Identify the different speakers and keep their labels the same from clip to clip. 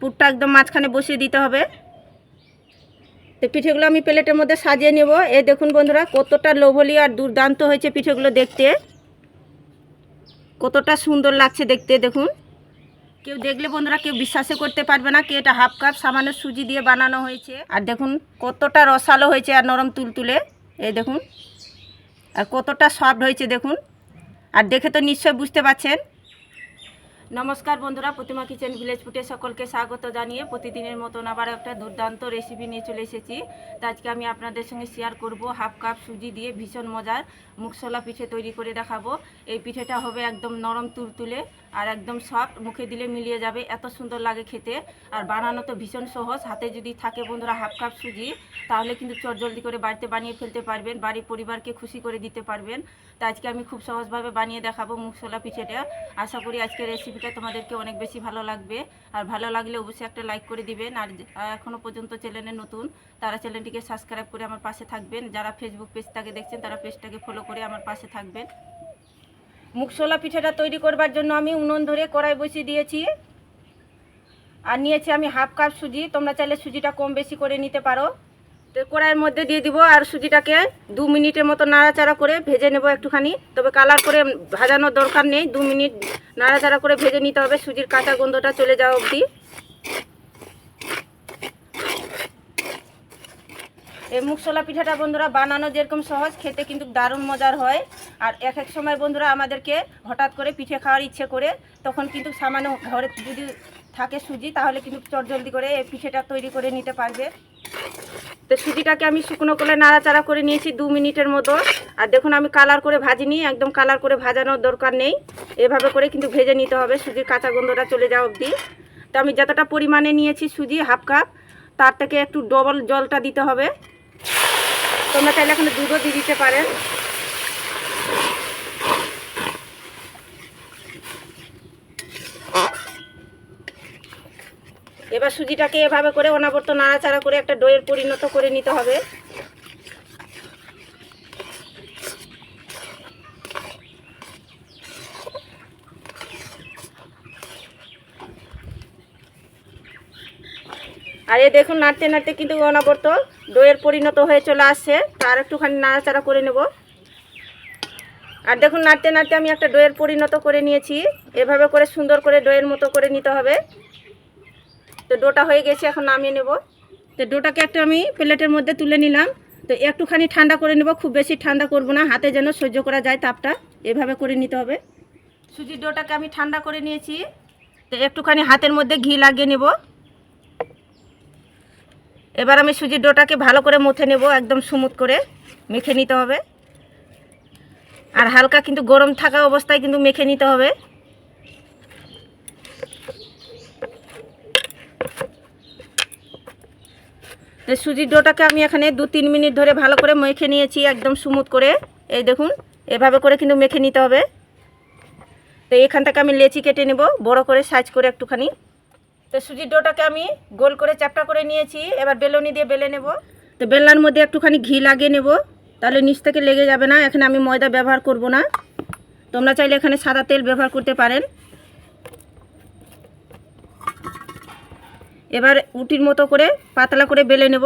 Speaker 1: পুরটা একদম মাঝখানে বসিয়ে দিতে হবে। তো পিঠেগুলো আমি প্লেটের মধ্যে সাজিয়ে নেব। এই দেখুন বন্ধুরা, কতটা লোভনীয় আর দুর্দান্ত হয়েছে পিঠেগুলো দেখতে। কতটা সুন্দর লাগছে দেখতে, দেখুন। কেউ দেখলে বন্ধুরা, কেউ বিশ্বাসই করতে পারবে না কি এটা হাফ কাপ সামান্য সুজি দিয়ে বানানো হয়েছে। আর দেখুন কতটা রসালো হয়েছে আর নরম তুলতুলে। এই দেখুন, আর কতটা সফট হয়েছে দেখুন। আর দেখে তো নিশ্চয় বুঝতে পারছেন। নমস্কার বন্ধুরা, প্রতিমা কিচেন ভিলেজ ফুটে সকলকে স্বাগত জানিয়ে প্রতিদিনের মতন আবার একটা দুর্দান্ত রেসিপি নিয়ে চলে এসেছি। তো আজকে আমি আপনাদের সঙ্গে শেয়ার করব হাফ কাপ সুজি দিয়ে ভীষণ মজার মুখসলা পিঠে তৈরি করে দেখাবো। এই পিঠেটা হবে একদম নরম তুলতুলে। আর একদম সফট মুখে দিলে মিলিয়ে যাবে, এত সুন্দর লাগে খেতে। আর বানানো তো ভীষণ সহজ, হাতে যদি থাকে বন্ধুরা হাফ কাপ সুজি, তাহলে কিন্তু চটজলদি করে বাড়িতে বানিয়ে ফেলতে পারবেন, বাড়ির পরিবারকে খুশি করে দিতে পারবেন। তো আজকে আমি খুব সহজভাবে বানিয়ে দেখাবো মুখশোলা পিঠেটা। আশা করি আজকের রেসিপিটা তোমাদেরকে অনেক বেশি ভালো লাগবে। আর ভালো লাগলে অবশ্যই একটা লাইক করে দিবেন। আর এখনও পর্যন্ত চ্যানেলে নতুন, তারা চ্যানেলটিকে সাবস্ক্রাইব করে আমার পাশে থাকবেন। যারা ফেসবুক পেজটাকে দেখছেন, তারা পেজটাকে ফলো করে আমার পাশে থাকবেন। মুখশোলা পিঠাটা তৈরি করবার জন্য আমি উনুন ধরে কড়াই বসিয়ে দিয়েছি। আর নিয়েছি আমি হাফ কাপ সুজি, তোমরা চাইলে সুজিটা কম বেশি করে নিতে পারো। তো কড়াইয়ের মধ্যে দিয়ে দিব আর সুজিটাকে দু মিনিটের মতো নাড়াচাড়া করে ভেজে নেব একটুখানি। তবে কালার করে ভাজানোর দরকার নেই, দু মিনিট নাড়াচাড়া করে ভেজে নিতে হবে, সুজির কাঁচা গন্ধটা চলে যাওয়া অবধি। এই মুখশোলা পিঠাটা বন্ধুরা বানানো যেরকম সহজ, খেতে কিন্তু দারুণ মজার হয়। আর এক এক সময় বন্ধুরা আমাদেরকে হঠাৎ করে পিঠে খাওয়ার ইচ্ছে করে, তখন কিন্তু সামান্য ঘরে যদি থাকে সুজি, তাহলে কিন্তু চটজলদি করে এই পিঠেটা তৈরি করে নিতে পারবে। তো সুজিটাকে আমি শুকনো করে নাড়াচাড়া করে নিয়েছি দু মিনিটের মতো। আর দেখুন, আমি কালার করে ভাজিনি, একদম কালার করে ভাজানোর দরকার নেই। এভাবে করে কিন্তু ভেজে নিতে হবে, সুজির কাঁচা গন্ধটা চলে যাওয়া অবধি। তো আমি যতটা পরিমাণে নিয়েছি সুজি, হাফ কাপ, তার থেকে একটু ডবল জলটা দিতে হবে। তোমরা চাইলে এখন দুধও দিয়ে দিতে পারেন। সুজিটাকে এভাবে করে অনাবর্ত নাড়াচাড়া করে একটা দইয়ের পরিণত করে নিতে হবে। আর এই দেখুন, নাড়তে নাড়তে কিন্তু অনাবর্ত দইয়ের পরিণত হয়ে চলে আসছে। তার একটুখানি নাড়াচাড়া করে নেব। আর দেখুন, নাড়তে নাড়তে আমি একটা দইয়ের পরিণত করে নিয়েছি। এভাবে করে সুন্দর করে দইয়ের মতো করে নিতে হবে। তো ডোটা হয়ে গেছে, এখন নামিয়ে নেব। তো ডোটাকে একটা আমি প্লেটের মধ্যে তুলে নিলাম। তো একটুখানি ঠান্ডা করে নেব, খুব বেশি ঠান্ডা করব না, হাতে যেন সহ্য করা যায় তাপটা, এভাবে করে নিতে হবে। সুজির ডোটাকে আমি ঠান্ডা করে নিয়েছি। তো একটুখানি হাতের মধ্যে ঘি লাগিয়ে নেব। এবার আমি সুজির ডোটাকে ভালো করে মুথে নেব, একদম স্মুথ করে, মেখে নিতে হবে। আর হালকা কিন্তু গরম থাকা অবস্থায় কিন্তু মেখে নিতে হবে। তো সুজির ডোটাকে আমি এখানে দু তিন মিনিট ধরে ভালো করে মেখে নিয়েছি, একদম স্মুথ করে। এই দেখুন, এভাবে করে কিন্তু মেখে নিতে হবে। তো এখান থেকে আমি লেচি কেটে নেব, বড় করে সাইজ করে একটুখানি। তো সুজির ডোটাকে আমি গোল করে চ্যাপটা করে নিয়েছি, এবার বেলনি দিয়ে বেলে নেব। তো বেলনার মধ্যে একটুখানি ঘি লাগিয়ে নেব, তাহলে নিচ থেকে লেগে যাবে না, এখানে আমি ময়দা ব্যবহার করব না। তোমরা চাইলে এখানে সাদা তেল ব্যবহার করতে পারেন। এবার উটির মতো করে পাতলা করে বেলে নেব।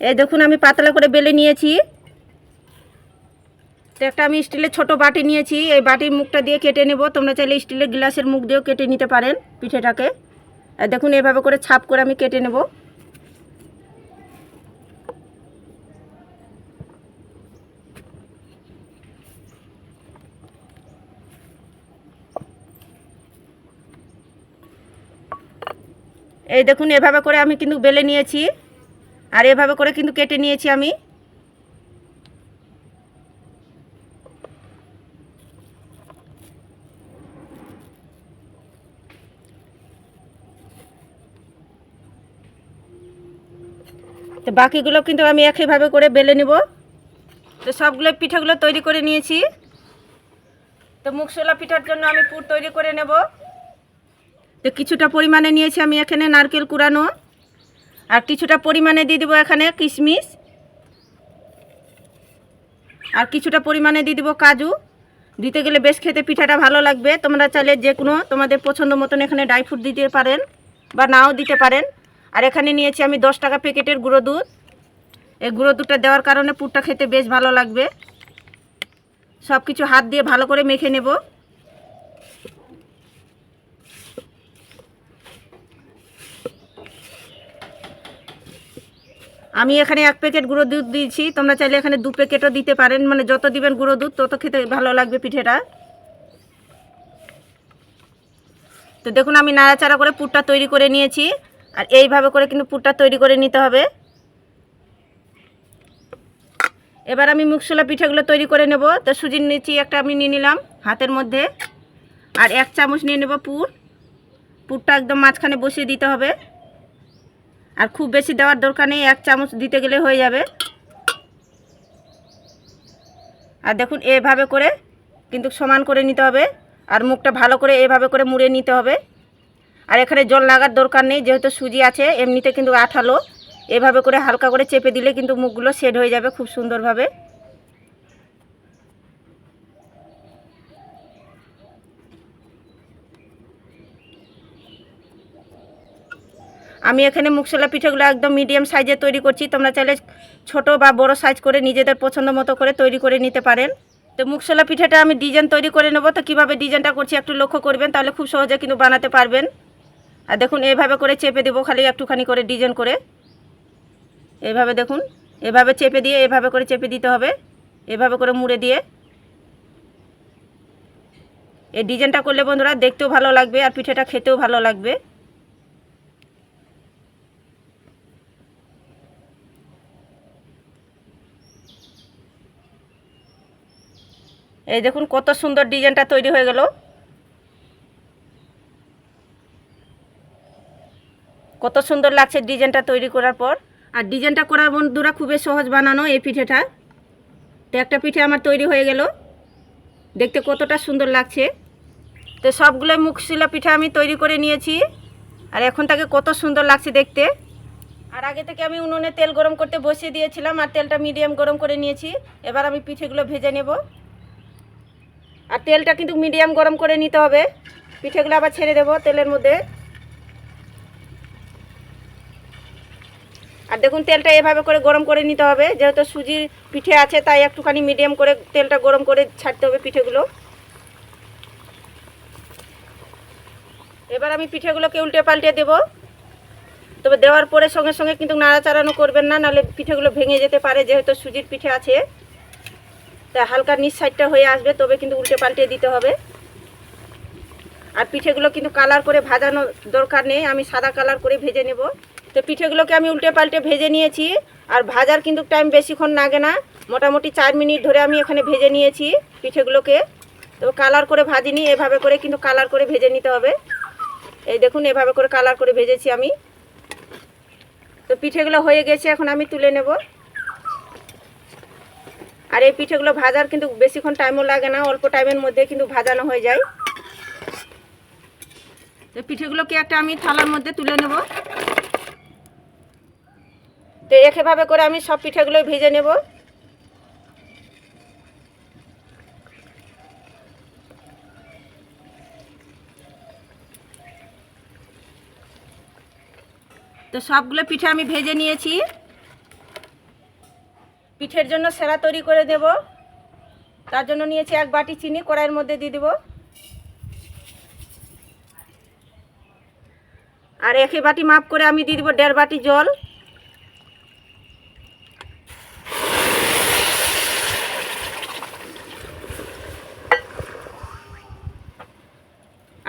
Speaker 1: এই দেখুন আমি পাতলা করে বেলে নিয়েছি। তো একটা আমি স্টিলের ছোট বাটি নিয়েছি, এই বাটির মুখটা দিয়ে কেটে নেব। তোমরা চাইলে স্টিলের গ্লাসের মুখ দিয়েও কেটে নিতে পারেন পিঠেটাকে। আর দেখুন, এভাবে করে ছাপ করে আমি কেটে নেব। এই দেখুন, এভাবে করে আমি কিন্তু বেলে নিয়েছি। আর এভাবে করে কিন্তু কেটে নিয়েছি আমি। তো বাকিগুলো কিন্তু আমি একইভাবে করে বেলে নেব। তো সবগুলো পিঠাগুলো তৈরি করে নিয়েছি। তো মুখশোলা পিঠার জন্য আমি পুর তৈরি করে নেব। তো কিছুটা পরিমাণে নিয়েছি আমি এখানে নারকেল কুড়ানো। আর কিছুটা পরিমাণে দিয়ে দেবো এখানে কিশমিশ। আর কিছুটা পরিমাণে দিয়ে দেবো কাজু। দিতে গেলে বেশ খেতে পিঠাটা ভালো লাগবে। তোমরা চাইলে যে কোনো তোমাদের পছন্দ মতন এখানে ড্রাই ফ্রুট দিতে পারেন বা নাও দিতে পারেন। আর এখানে নিয়েছি আমি দশ টাকা প্যাকেটের গুঁড়ো দুধ। এই গুঁড়ো দুধটা দেওয়ার কারণে পুরটা খেতে বেশ ভালো লাগবে। সব কিছু হাত দিয়ে ভালো করে মেখে নেব। আমি এখানে এক প্যাকেট গুঁড়ো দুধ দিয়েছি। তোমরা চাইলে এখানে দু প্যাকেটও দিতে পারেন। মানে যত দিবেন গুঁড়ো দুধ, তত খেতে ভালো লাগবে পিঠেটা। তো দেখুন, আমি নাড়াচাড়া করে পুরটা তৈরি করে নিয়েছি। আর এইভাবে করে কিন্তু পুরটা তৈরি করে নিতে হবে। এবার আমি মুখশোলা পিঠাগুলো তৈরি করে নেব। তো সুজির নিচি একটা আমি নিয়ে নিলাম হাতের মধ্যে। আর এক চামচ নিয়ে নেব পুর। পুরটা একদম মাঝখানে বসিয়ে দিতে হবে। আর খুব বেশি দেওয়ার দরকার নেই, এক চামচ দিতে গেলে হয়ে যাবে। আর দেখুন, এভাবে করে কিন্তু সমান করে নিতে হবে। আর মুখটা ভালো করে এভাবে করে মুড়ে নিতে হবে। আর এখানে জল লাগার দরকার নেই, যেহেতু সুজি আছে, এমনিতে কিন্তু আঠালো। এভাবে করে হালকা করে চেপে দিলে কিন্তু মুখগুলো সেট হয়ে যাবে খুব সুন্দরভাবে। আমি এখানে মুখশোলা পিঠেগুলো একদম মিডিয়াম সাইজে তৈরি করছি, তোমরা চাইলে ছোট বা বড় সাইজ করে নিজেদের পছন্দ মতো করে তৈরি করে নিতে পারেন। তো মুখশোলা পিঠাটা আমি ডিজাইন তৈরি করে নেব, তো কীভাবে ডিজাইনটা করছি একটু লক্ষ্য করবেন, তাহলে খুব সহজে কিন্তু বানাতে পারবেন। আর দেখুন, এভাবে করে চেপে দেবো, খালি একটুখানি করে ডিজাইন করে। এভাবে দেখুন, এভাবে চেপে দিয়ে, এভাবে করে চেপে দিতে হবে। এভাবে করে মুড়ে দিয়ে। এই ডিজাইনটা করলে বন্ধুরা দেখতেও ভালো লাগবে আর পিঠেটা খেতেও ভালো লাগবে। এই দেখুন, কত সুন্দর ডিজাইনটা তৈরি হয়ে গেল। কত সুন্দর লাগছে ডিজাইনটা তৈরি করার পর। আর ডিজাইনটা করার বন্ধুরা খুবই সহজ বানানো এই পিঠেটা। তো একটা পিঠে আমার তৈরি হয়ে গেল। দেখতে কতটা সুন্দর লাগছে। তো সবগুলো মুখশিলা পিঠা আমি তৈরি করে নিয়েছি। আর এখন তাকে কত সুন্দর লাগছে দেখতে। আর আগে থেকে আমি উনুনে তেল গরম করতে বসিয়ে দিয়েছিলাম আর তেলটা মিডিয়াম গরম করে নিয়েছি। এবার আমি পিঠেগুলো ভেজে নেব। আর তেলটা কিন্তু মিডিয়াম গরম করে নিতে হবে। পিঠেগুলো আবার ছেড়ে দেবো তেলের মধ্যে। আর দেখুন, তেলটা এভাবে করে গরম করে নিতে হবে। যেহেতু সুজির পিঠে আছে, তাই একটুখানি মিডিয়াম করে তেলটা গরম করে ছাড়তে হবে পিঠেগুলো। এবার আমি পিঠেগুলোকে উল্টে পাল্টে দেবো। তবে দেওয়ার পরে সঙ্গে সঙ্গে কিন্তু নাড়াচাড়ানো করবেন না, নাহলে পিঠেগুলো ভেঙে যেতে পারে, যেহেতু সুজির পিঠে আছে। তা হালকা নিচ সাইডটা হয়ে আসবে, তবে কিন্তু উল্টে পাল্টে দিতে হবে। আর পিঠেগুলো কিন্তু কালার করে ভাজানো দরকার নেই, আমি সাদা কালার করে ভেজে নেব। তো পিঠেগুলোকে আমি উল্টে পাল্টে ভেজে নিয়েছি আর ভাজার কিন্তু টাইম বেশিক্ষণ লাগে না। মোটামুটি চার মিনিট ধরে আমি এখানে ভেজে নিয়েছি পিঠেগুলোকে। তো কালার করে ভাজিনি, এভাবে করে কিন্তু কালার করে ভেজে নিতে হবে। এই দেখুন, এভাবে করে কালার করে ভেজেছি আমি। তো পিঠেগুলো হয়ে গেছে, এখন আমি তুলে নেব। আর এই পিঠেগুলো ভাজার কিন্তু বেশিক্ষণ টাইমও লাগে না, অল্প টাইমের মধ্যে কিন্তু ভাজানো হয়ে যায়। তো পিঠেগুলোকে একটা আমি থালার মধ্যে তুলে নেব। তো একইভাবে করে আমি সব পিঠেগুলো ভেজে নেব। তো সবগুলো পিঠে আমি ভেজে নিয়েছি। পিঠের জন্য সেরা তৈরি করে দেব। তার জন্য নিয়েছি এক বাটি চিনি, কড়াইয়ের মধ্যে দিয়ে দেব। আর একই বাটি মাপ করে আমি দিয়ে দেবো দেড় বাটি জল।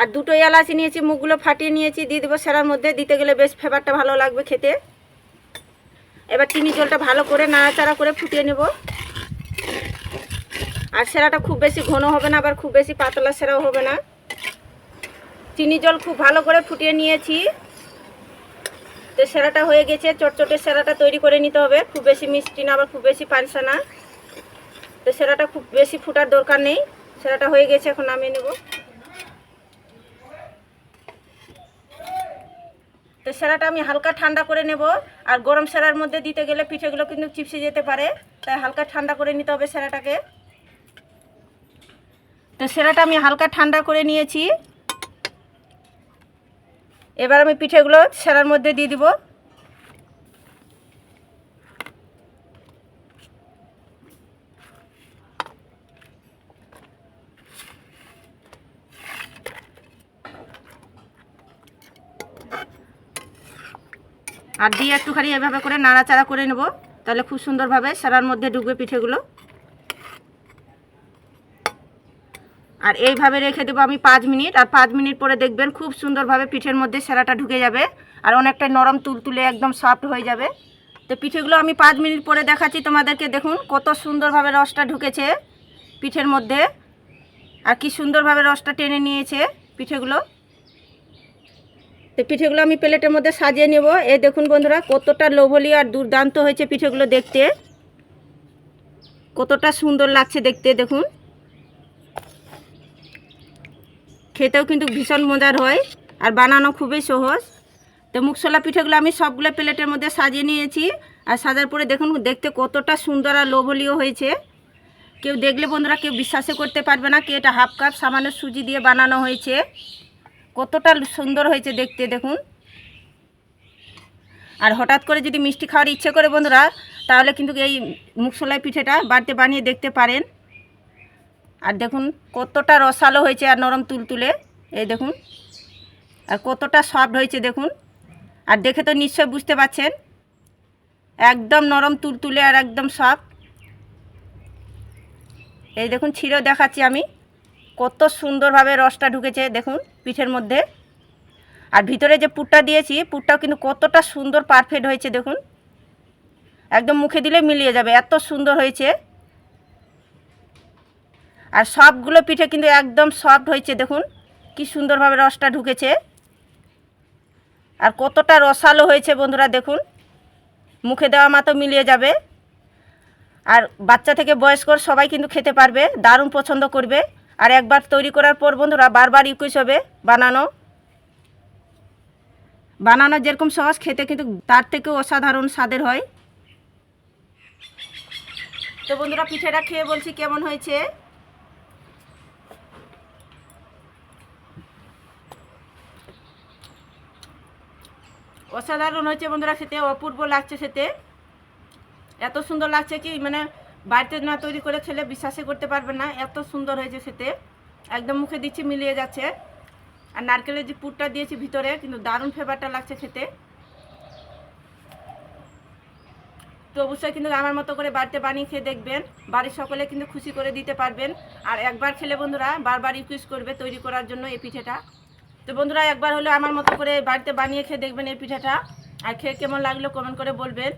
Speaker 1: আর দুটো এলাচি নিয়েছি, মুখগুলো ফাটিয়ে নিয়েছি, দিয়ে দেবো সেরার মধ্যে, দিতে গেলে বেশ ফ্লেভারটা ভালো লাগবে খেতে। এবার চিনি জলটা ভালো করে নাড়াচাড়া করে ফুটিয়ে নেব। আর সেরাটা খুব বেশি ঘন হবে না, আবার খুব বেশি পাতলা সেরাও হবে না। চিনি জল খুব ভালো করে ফুটিয়ে নিয়েছি। তো সেরাটা হয়ে গেছে, চটচটে সেরাটা তৈরি করে নিতে হবে। খুব বেশি মিষ্টি না, আবার খুব বেশি পানসা না। তো সেরাটা খুব বেশি ফুটার দরকার নেই। সেরাটা হয়ে গেছে, এখন নামিয়ে নেব। তো সেরাটা আমি হালকা ঠান্ডা করে নেব। আর গরম সেরার মধ্যে দিতে গেলে পিঠেগুলো কিন্তু চিপসে যেতে পারে। তাই হালকা ঠান্ডা করে নিতে হবে সেরাটাকে। তো সেরাটা আমি হালকা ঠান্ডা করে নিয়েছি। এবার আমি পিঠেগুলো সেরার মধ্যে দিয়ে দিব। আর দিয়ে একটুখানি এভাবে করে নাড়াচাড়া করে নেব। তাহলে খুব সুন্দরভাবে সেরার মধ্যে ঢুকবে পিঠেগুলো। আর এইভাবে রেখে দেবো আমি পাঁচ মিনিট। আর পাঁচ মিনিট পরে দেখবেন খুব সুন্দরভাবে পিঠের মধ্যে সেরাটা ঢুকে যাবে। আর অনেকটা নরম তুলতুলে একদম সফট হয়ে যাবে। তো পিঠেগুলো আমি পাঁচ মিনিট পরে দেখাচ্ছি তোমাদেরকে। দেখুন কত সুন্দরভাবে রসটা ঢুকেছে পিঠের মধ্যে। আর কি সুন্দরভাবে রসটা টেনে নিয়েছে পিঠেগুলো। তো পিঠেগুলো আমি প্লেটের মধ্যে সাজিয়ে নেব। এ দেখুন বন্ধুরা, কতটা লোভলীয় আর দুর্দান্ত হয়েছে পিঠেগুলো দেখতে। কতটা সুন্দর লাগছে দেখতে, দেখুন। খেতেও কিন্তু ভীষণ মজার হয় আর বানানো খুবই সহজ। তো মুখসলা পিঠেগুলো আমি সবগুলো প্লেটের মধ্যে সাজিয়ে নিয়েছি আর সাজার পরে দেখুন, দেখতে কতটা সুন্দর আর লোভলীয় হয়েছে। কেউ দেখলে বন্ধুরা, কেউ বিশ্বাসে করতে পারবে না কি এটা হাফ কাপ সামান্য সুজি দিয়ে বানানো হয়েছে। কতটা সুন্দর হয়েছে দেখতে, দেখুন। আর হঠাৎ করে যদি মিষ্টি খাওয়ার ইচ্ছে করে বন্ধুরা, তাহলে কিন্তু এই মুখশলাই পিঠেটা বাড়িতে বানিয়ে দেখতে পারেন। আর দেখুন কতটা রসালো হয়েছে আর নরম তুলতুলে, এই দেখুন। আর কতটা সফট হয়েছে দেখুন। আর দেখে তো নিশ্চয় বুঝতে পারছেন একদম নরম তুলতুলে আর একদম সফট। এই দেখুন, ছিঁড়েও দেখাচ্ছি আমি। কত সুন্দরভাবে রসটা ঢুকেছে, দেখুন। পিঠের মধ্যে। আর ভিতরে যে পুরটা দিয়েছি, পুরটাও কিন্তু কতটা সুন্দর পারফেক্ট হয়েছে দেখুন। একদম মুখে দিলে মিলিয়ে যাবে, এত সুন্দর হয়েছে। আর সবগুলো পিঠে কিন্তু একদম সফট হয়েছে দেখুন, কি সুন্দরভাবে রসটা ঢুকেছে। আর কতটা রসালো হয়েছে বন্ধুরা দেখুন, মুখে দেওয়া মাতো মিলিয়ে যাবে। আর বাচ্চা থেকে বয়স্কর সবাই কিন্তু খেতে পারবে, দারুণ পছন্দ করবে। আর একবার তৈরি করার পর বন্ধুরা বারবার ইউকুইস হবে, বানানো। বানানো যেরকম সহজ, খেতে কিন্তু তার থেকেও অসাধারণ স্বাদের হয়। তো বন্ধুরা পিঠেটা খেয়ে বলছি কেমন হয়েছে? অসাধারণ হয়েছে বন্ধুরা খেতে, অপূর্ব লাগছে খেতে। এত সুন্দর লাগছে কি মানে বাড়িতে না তৈরি করে খেলে বিশ্বাসই করতে পারবে না। এত সুন্দর হয়েছে খেতে। একদম মুখে দিচ্ছি, মিলিয়ে যাচ্ছে। আর নারকেলের যে পুরটা দিয়েছি ভিতরে, কিন্তু দারুণ ফ্লেভারটা লাগছে খেতে। তো অবশ্যই কিন্তু আমার মতো করে বাড়িতে বানিয়ে খেয়ে দেখবেন। বাড়ির সকলে কিন্তু খুশি করে দিতে পারবেন। আর একবার খেলে বন্ধুরা, বারবার রিকোয়েস্ট করবে তৈরি করার জন্য এই পিঠেটা। তো বন্ধুরা, একবার হলো আমার মতো করে বাড়িতে বানিয়ে খেয়ে দেখবেন এই পিঠেটা। আর খেয়ে কেমন লাগল কমেন্ট করে বলবেন।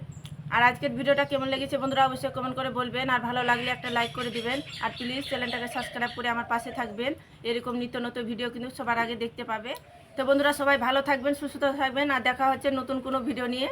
Speaker 1: আর আজকের ভিডিওটা কেমন লেগেছে বন্ধুরা অবশ্যই কমেন্ট করে বলবেন। আর ভালো লাগলে একটা লাইক করে দিবেন। আর প্লিজ চ্যানেলটাকে সাবস্ক্রাইব করে আমার পাশে থাকবেন। এরকম নিত্য নতুন ভিডিও কিন্তু সবার আগে দেখতে পাবে। তো বন্ধুরা সবাই ভালো থাকবেন, সুস্থ থাকবেন। আর দেখা হচ্ছে নতুন কোনো ভিডিও নিয়ে।